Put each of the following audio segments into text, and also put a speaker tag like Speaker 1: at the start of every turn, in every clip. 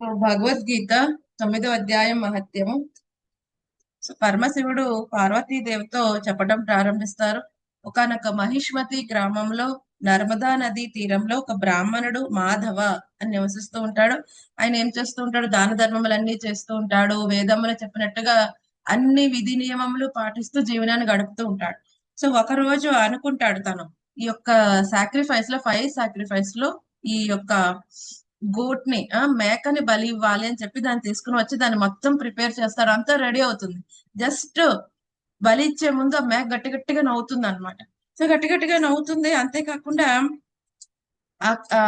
Speaker 1: భగవద్గీత తొమ్మిదో అధ్యాయం మహత్యము. పరమశివుడు పార్వతీదేవితో చెప్పడం ప్రారంభిస్తారు. ఒకనొక మహిష్మతి గ్రామంలో నర్మదా నది తీరంలో ఒక బ్రాహ్మణుడు మాధవ అని నివసిస్తూ ఉంటాడు. ఆయన ఏం చేస్తూ ఉంటాడు? దాన ధర్మములన్నీ చేస్తూ ఉంటాడు. వేదములు చెప్పినట్టుగా అన్ని విధి నియమములు పాటిస్తూ జీవనాన్ని గడుపుతూ ఉంటాడు. సో ఒక రోజు అనుకుంటాడు తను ఈ యొక్క సాక్రిఫైస్లో ఫైవ్ సాక్రిఫైస్లో ఈ యొక్క గోట్ని ఆ మేకని బలి ఇవ్వాలి అని చెప్పి దాన్ని తీసుకుని వచ్చి దాన్ని మొత్తం ప్రిపేర్ చేస్తారు. అంతా రెడీ అవుతుంది. జస్ట్ బలి ఇచ్చే ముందు ఆ మేక గట్టి గట్టిగా నవ్వుతుంది అనమాట సో గట్టి గట్టిగా నవ్వుతుంది. అంతేకాకుండా ఆ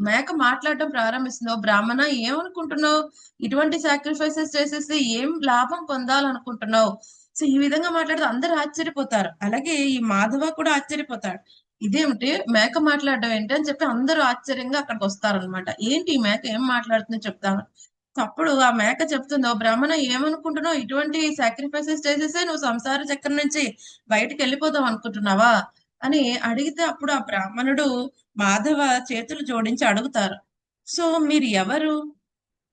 Speaker 1: మేక మాట్లాడటం ప్రారంభిస్తుంది. ఓ బ్రాహ్మణ ఏమనుకుంటున్నావు? ఇటువంటి సాక్రిఫైసెస్ చేసేసి ఏం లాభం పొందాలనుకుంటున్నావు? సో ఈ విధంగా మాట్లాడితే అందరు ఆశ్చర్యపోతారు. అలాగే ఈ మాధవ కూడా ఆశ్చర్యపోతాడు. ఇదేమిటి మేక మాట్లాడడం ఏంటి అని చెప్పి అందరూ ఆశ్చర్యంగా అక్కడికి వస్తారనమాట ఏంటి ఈ మేక ఏం మాట్లాడుతుందో చెప్తాను. అప్పుడు ఆ మేక చెప్తుంది ఓ బ్రాహ్మణ ఏమనుకుంటున్నావు? ఇటువంటి సాక్రిఫైసెస్ చేసేసే నువ్వు సంసార చక్రం నుంచి బయటకు వెళ్ళిపోదాం అనుకుంటున్నావా? అని అడిగితే అప్పుడు ఆ బ్రాహ్మణుడు మాధవ చేతులు జోడించి అడుగుతారు. సో మీరు ఎవరు?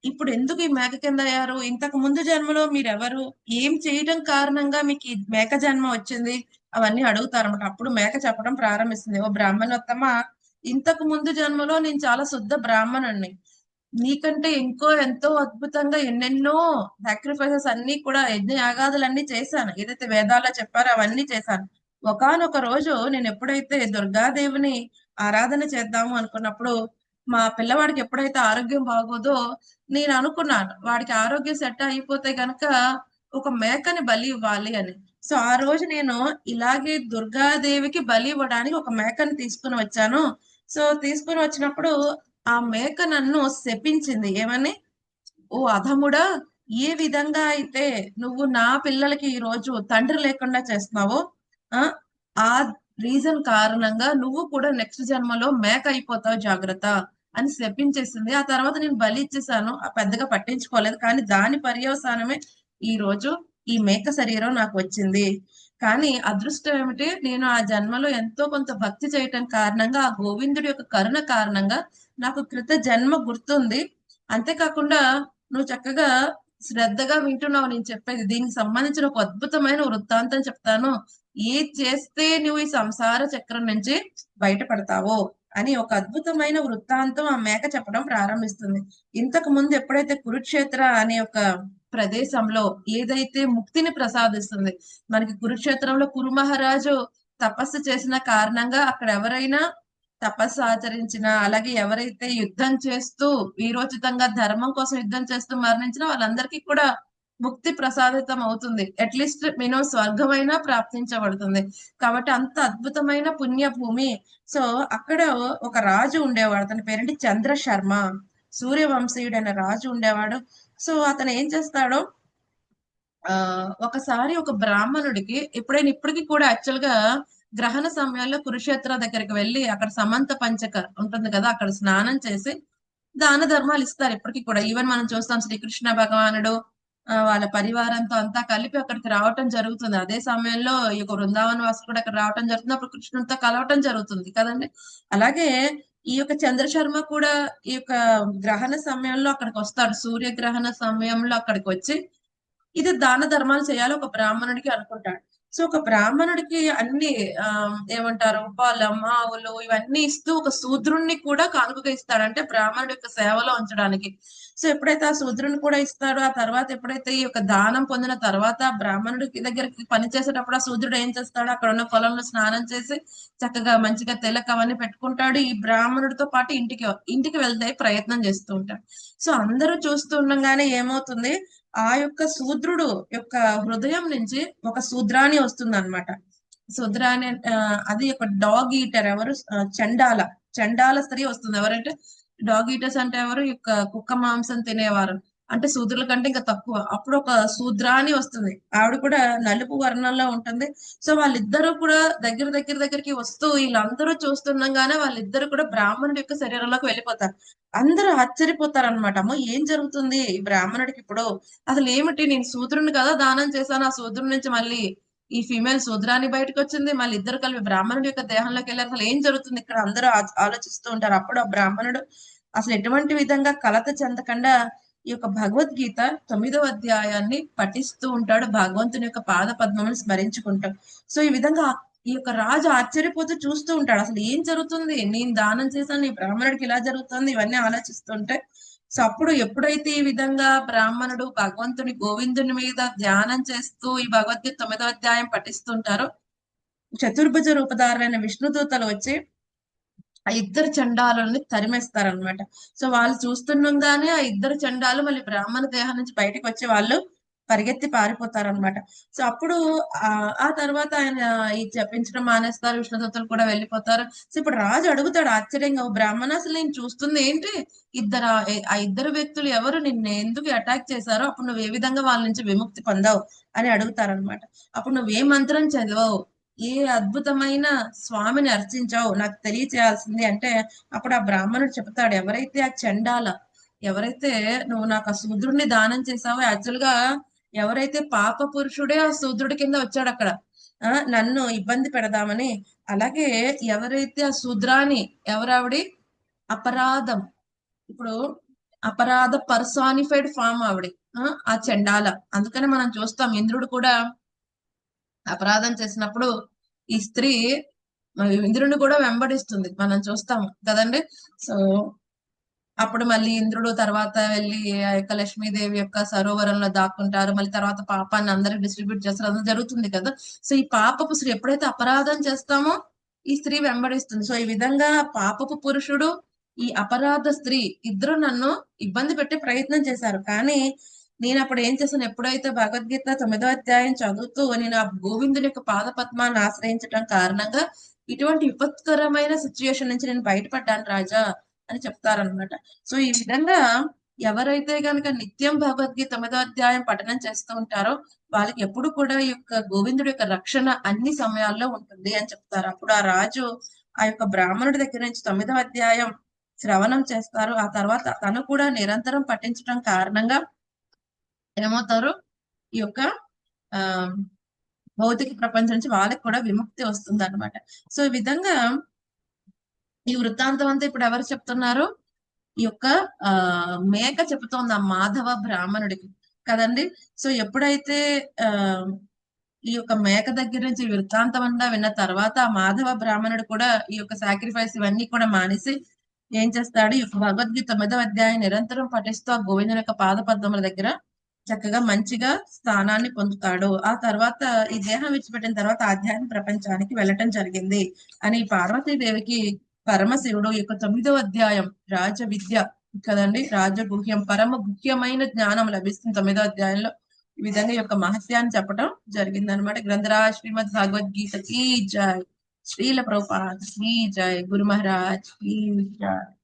Speaker 1: ఇప్పుడు ఎందుకు ఈ మేక కింద అయ్యారు? ఇంతకు ముందు జన్మలో మీరెవరు? ఏం చేయడం కారణంగా మీకు ఈ మేక జన్మ వచ్చింది? అవన్నీ అడుగుతారు అనమాట అప్పుడు మేక చెప్పడం ప్రారంభిస్తుంది. ఓ బ్రాహ్మణోత్తమ ఇంతకు ముందు జన్మలో నేను చాలా శుద్ధ బ్రాహ్మణుణ్ణి. నీకంటే ఇంకో ఎంతో అద్భుతంగా ఎన్నెన్నో సాక్రిఫైసెస్ అన్ని కూడా యజ్ఞ యాగాదులన్నీ చేశాను. ఏదైతే వేదాల్లో చెప్పారో అవన్నీ చేశాను. ఒకానొక రోజు నేను ఎప్పుడైతే దుర్గాదేవిని ఆరాధన చేద్దాము అనుకున్నప్పుడు మా పిల్లవాడికి ఎప్పుడైతే ఆరోగ్యం బాగోదో నేను అనుకున్నాను వాడికి ఆరోగ్యం సెట్ అయిపోతే గనక ఒక మేకని బలి ఇవ్వాలి అని. సో ఆ రోజు నేను ఇలాగే దుర్గాదేవికి బలి ఇవ్వడానికి ఒక మేకని తీసుకుని వచ్చాను. సో తీసుకుని వచ్చినప్పుడు ఆ మేక నన్ను శపించింది. ఏమని? ఓ అధముడా ఏ విధంగా అయితే నువ్వు నా పిల్లలకి ఈ రోజు తండ్రి లేకుండా చేస్తున్నావో ఆ ఆ రీజన్ కారణంగా నువ్వు కూడా నెక్స్ట్ జన్మలో మేక అయిపోతావు జాగ్రత్త. అని శపించేసింది. ఆ తర్వాత నేను బలి ఇచ్చేసాను ఆ పెద్దగా పట్టించుకోలేదు. కానీ దాని పర్యవసానమే ఈ రోజు ఈ మేక శరీరం నాకు వచ్చింది. కానీ అదృష్టం ఏమిటి? నేను ఆ జన్మలో ఎంతో కొంత భక్తి చేయటం కారణంగా ఆ గోవిందుడి యొక్క కరుణ కారణంగా నాకు కృత జన్మ గుర్తుంది. అంతేకాకుండా నువ్వు చక్కగా శ్రద్ధగా వింటున్నావు. నేను చెప్పేది దీనికి సంబంధించిన ఒక అద్భుతమైన వృత్తాంతం చెప్తాను. ఏది చేస్తే నువ్వు ఈ సంసార చక్రం నుంచి బయటపడతావో? అని ఒక అద్భుతమైన వృత్తాంతం ఆ మేక చెప్పడం ప్రారంభిస్తుంది. ఇంతకు ముందు ఎప్పుడైతే కురుక్షేత్ర అనే ఒక ప్రదేశంలో ఏదైతే ముక్తిని ప్రసాదిస్తుంది మనకి కురుక్షేత్రంలో కురు మహారాజు తపస్సు చేసిన కారణంగా అక్కడ ఎవరైనా తపస్సు ఆచరించిన అలాగే ఎవరైతే యుద్ధం చేస్తూ వీరోచితంగా ధర్మం కోసం యుద్ధం చేస్తూ మరణించిన వాళ్ళందరికీ కూడా ముక్తి ప్రసాదితం అవుతుంది అట్లీస్ట్ మినిమం స్వర్గమైనా ప్రాప్తించబడుతుంది. కాబట్టి అంత అద్భుతమైన పుణ్య భూమి సో అక్కడ ఒక రాజు ఉండేవాడు. అతని పేరేంటి? చంద్ర శర్మ సూర్యవంశీయుడు అనే రాజు ఉండేవాడు. సో అతను ఏం చేస్తాడో? ఆ ఒకసారి ఒక బ్రాహ్మణుడికి ఎప్పుడైనా ఇప్పటికీ కూడా యాక్చువల్గా గ్రహణ సమయాల్లో కురుక్షేత్ర దగ్గరికి వెళ్ళి అక్కడ సమంత పంచక ఉంటుంది కదా అక్కడ స్నానం చేసి దాన ధర్మాలు ఇస్తారు ఇప్పటికీ కూడా. ఈవెన్ మనం చూస్తాం శ్రీకృష్ణ భగవానుడు వాళ్ళ పరివారంతో అంతా కలిపి అక్కడికి రావటం జరుగుతుంది. అదే సమయంలో ఈ బృందావన వాసులు కూడా అక్కడ రావటం జరుగుతుంది. అప్పుడు కృష్ణుడితో కలవటం జరుగుతుంది కదండి? అలాగే ఈ యొక్క చంద్రశర్మ కూడా ఈ యొక్క గ్రహణ సమయంలో అక్కడికి వస్తాడు. సూర్యగ్రహణ సమయంలో అక్కడికి వచ్చి ఇది దాన ధర్మాలు చేయాలి ఒక బ్రాహ్మణుడికి అనుకుంటాడు. సో ఒక బ్రాహ్మణుడికి అన్ని ఆ ఏమంటారు పొలం ఆవులు ఇవన్నీ ఇస్తూ ఒక శూద్రుణ్ణి కూడా కానుకగా ఇస్తాడు. అంటే బ్రాహ్మణుడి యొక్క సేవలో ఉంచడానికి. సో ఎప్పుడైతే ఆ శూద్రుని కూడా ఇస్తాడో ఆ తర్వాత ఎప్పుడైతే ఈ యొక్క దానం పొందిన తర్వాత బ్రాహ్మణుడికి దగ్గరికి పని చేసేటప్పుడు ఆ శూద్రుడు ఏం చేస్తాడు అక్కడ ఉన్న పొలంలో స్నానం చేసి చక్కగా మంచిగా తెలక అవన్నీ పెట్టుకుంటాడు. ఈ బ్రాహ్మణుడితో పాటు ఇంటికి ఇంటికి వెళ్తే ప్రయత్నం చేస్తూ ఉంటాడు. సో అందరూ చూస్తూ ఉండగానే ఏమవుతుంది? ఆ యొక్క శూద్రుడు యొక్క హృదయం నుంచి ఒక శూద్రాణి వస్తుంది అనమాట శూద్రాణి అది ఒక డాగ్ ఈటర్ ఎవరు? చండాల. చండాల స్త్రీ వస్తుంది. ఎవరంటే డాగ్ ఈటర్స్ అంటే ఎవరు? యొక్క కుక్క మాంసం తినేవారు. అంటే శూద్రుల కంటే ఇంకా తక్కువ. అప్పుడు ఒక శూద్రాని వస్తుంది. ఆవిడ కూడా నలుపు వర్ణంలో ఉంటుంది. సో వాళ్ళిద్దరూ కూడా దగ్గర దగ్గర దగ్గరికి వస్తూ వీళ్ళందరూ చూస్తుండగానే వాళ్ళిద్దరు కూడా బ్రాహ్మణుడి యొక్క శరీరంలోకి వెళ్ళిపోతారు. అందరూ ఆశ్చర్యపోతారు అనమాట అమ్మో ఏం జరుగుతుంది? ఈ బ్రాహ్మణుడికి ఇప్పుడు అసలు ఏమిటి? నేను శూద్రుని కదా దానం చేశాను. ఆ శూద్రుడి నుంచి మళ్ళీ ఈ ఫీమేల్ శూద్రాన్ని బయటకు వచ్చింది. మళ్ళీ ఇద్దరు కలిపి బ్రాహ్మణుడి యొక్క దేహంలోకి వెళ్ళారు. అసలు ఏం జరుగుతుంది? ఇక్కడ అందరూ ఆలోచిస్తూ ఉంటారు. అప్పుడు ఆ బ్రాహ్మణుడు అసలు ఎటువంటి విధంగా కలత చెందకుండా ఈ యొక్క భగవద్గీత తొమ్మిదవ అధ్యాయాన్ని పఠిస్తూ ఉంటాడు. భగవంతుని యొక్క పాద పద్మములను స్మరించుకుంటాడు. సో ఈ విధంగా ఈ యొక్క రాజు ఆశ్చర్యపోతూ చూస్తూ ఉంటాడు. అసలు ఏం జరుగుతుంది? నేను దానం చేశాను ఈ బ్రాహ్మణుడికి ఇలా జరుగుతుంది? ఇవన్నీ ఆలోచిస్తుంటే సో అప్పుడు ఎప్పుడైతే ఈ విధంగా బ్రాహ్మణుడు భగవంతుని గోవిందుని మీద ధ్యానం చేస్తూ ఈ భగవద్గీత తొమ్మిదో అధ్యాయం పఠిస్తుంటారో చతుర్భుజ రూపధారులైన విష్ణుదూతలు వచ్చి ఆ ఇద్దరు చండాలని తరిమేస్తారనమాట సో వాళ్ళు చూస్తుండగానే ఆ ఇద్దరు చండాలు మళ్ళీ బ్రాహ్మణ దేహం నుంచి బయటకు వచ్చే వాళ్ళు పరిగెత్తి పారిపోతారనమాట సో అప్పుడు ఆ ఆ తర్వాత ఆయన ఈ చెప్పించడం మానేస్తారు విష్ణుదత్తులు కూడా వెళ్ళిపోతారు. సో ఇప్పుడు రాజు అడుగుతాడు ఆశ్చర్యంగా బ్రాహ్మణ అసలు నేను చూస్తుంది ఏంటి? ఇద్దరు ఆ- ఆ ఇద్దరు వ్యక్తులు ఎవరు? నిన్ను ఎందుకు అటాక్ చేశారో? అప్పుడు నువ్వు ఏ విధంగా వాళ్ళ నుంచి విముక్తి పొందావు? అని అడుగుతారనమాట అప్పుడు నువ్వు ఏ మంత్రం చదివావు? ఏ అద్భుతమైన స్వామిని అర్చించావు? నాకు తెలియచేయాల్సింది అంటే అప్పుడు ఆ బ్రాహ్మణుడు చెప్తాడు ఎవరైతే ఆ చండాల ఎవరైతే నువ్వు నాకు ఆ శూద్రుడిని దానం చేసావో యాక్చువల్గా ఎవరైతే పాప పురుషుడే ఆ శూద్రుడి కింద వచ్చాడు అక్కడ ఆ నన్ను ఇబ్బంది పెడదామని అలాగే ఎవరైతే ఆ శూద్రాని ఎవరావిడి? అపరాధం. ఇప్పుడు అపరాధ పర్సానిఫైడ్ ఫామ్ ఆవిడ ఆ, చండాల. అందుకనే మనం చూస్తాం ఇంద్రుడు కూడా అపరాధం చేసినప్పుడు ఈ స్త్రీ ఇంద్రుని ఇంద్రుడిని కూడా వెంబడిస్తుంది. మనం చూస్తాం కదండి? సో అప్పుడు మళ్ళీ ఇంద్రుడు తర్వాత వెళ్ళి ఆ యొక్క లక్ష్మీదేవి యొక్క సరోవరంలో దాక్కుంటారు. మళ్ళీ తర్వాత పాపాన్ని అందరికి డిస్ట్రిబ్యూట్ చేస్తారు. అది జరుగుతుంది కదా? సో ఈ పాపపు స్త్రీ ఎప్పుడైతే అపరాధం చేస్తామో ఈ స్త్రీ వెంబడిస్తుంది. సో ఈ విధంగా పాపపు పురుషుడు ఈ అపరాధ స్త్రీ ఇద్దరు నన్ను ఇబ్బంది పెట్టే ప్రయత్నం చేశారు. కానీ నేను అప్పుడు ఏం చేశాను? ఎప్పుడైతే భగవద్గీత తొమ్మిదో అధ్యాయం చదువుతూ నేను ఆ గోవిందుని యొక్క పాద పద్మాన్ని ఆశ్రయించడం కారణంగా ఇటువంటి విపత్కరమైన సిచ్యుయేషన్ నుంచి నేను బయటపడ్డాను రాజా అని చెప్తారనమాట సో ఈ విధంగా ఎవరైతే కనుక నిత్యం భగవద్గీత తొమ్మిదో అధ్యాయం పఠనం చేస్తూ ఉంటారో వాళ్ళకి ఎప్పుడు కూడా ఈ యొక్క గోవిందుడి యొక్క రక్షణ అన్ని సమయాల్లో ఉంటుంది అని చెప్తారు. అప్పుడు ఆ రాజు ఆ యొక్క బ్రాహ్మణుడి దగ్గర నుంచి తొమ్మిదో అధ్యాయం శ్రవణం చేస్తారు. ఆ తర్వాత తను కూడా నిరంతరం పఠించడం కారణంగా ఏమవుతారు? ఈ యొక్క ఆ భౌతిక ప్రపంచం నుంచి వాళ్ళకి కూడా విముక్తి వస్తుంది అనమాట సో ఈ విధంగా ఈ వృత్తాంతం అంతా ఇప్పుడు ఎవరు చెప్తున్నారు? ఈ యొక్క ఆ మేక చెబుతోంది ఆ మాధవ బ్రాహ్మణుడికి. కదండి? సో ఎప్పుడైతే ఆ ఈ యొక్క మేక దగ్గర నుంచి ఈ వృత్తాంతం అంతా విన్న తర్వాత ఆ మాధవ బ్రాహ్మణుడు కూడా ఈ యొక్క సాక్రిఫైస్ ఇవన్నీ కూడా మానేసి ఏం చేస్తాడు? ఈ యొక్క భగవద్గీత తొమ్మిదవ అధ్యాయం నిరంతరం పఠిస్తూ ఆ గోవిందుని యొక్క పాద పద్మముల దగ్గర చక్కగా మంచిగా స్థానాన్ని పొందుతాడు. ఆ తర్వాత ఈ దేహం విడిచిపెట్టిన తర్వాత ఆధ్యాత్మిక ప్రపంచానికి వెళ్ళటం జరిగింది అని పార్వతీదేవికి పరమశివుడు యొక్క తొమ్మిదవ అధ్యాయం రాజ విద్య కదండి? రాజగుహ్యం పరమ ముఖ్యమైన జ్ఞానం లభిస్తుంది తొమ్మిదవ అధ్యాయంలో. ఈ విధంగా ఈ యొక్క మహత్యాన్ని చెప్పడం జరిగింది అనమాట గ్రంథరాజ్ శ్రీమద్ భగవద్గీత కీ జై శ్రీల ప్రభుపాద్. కీ జై గురు మహారాజ్. కీ జై.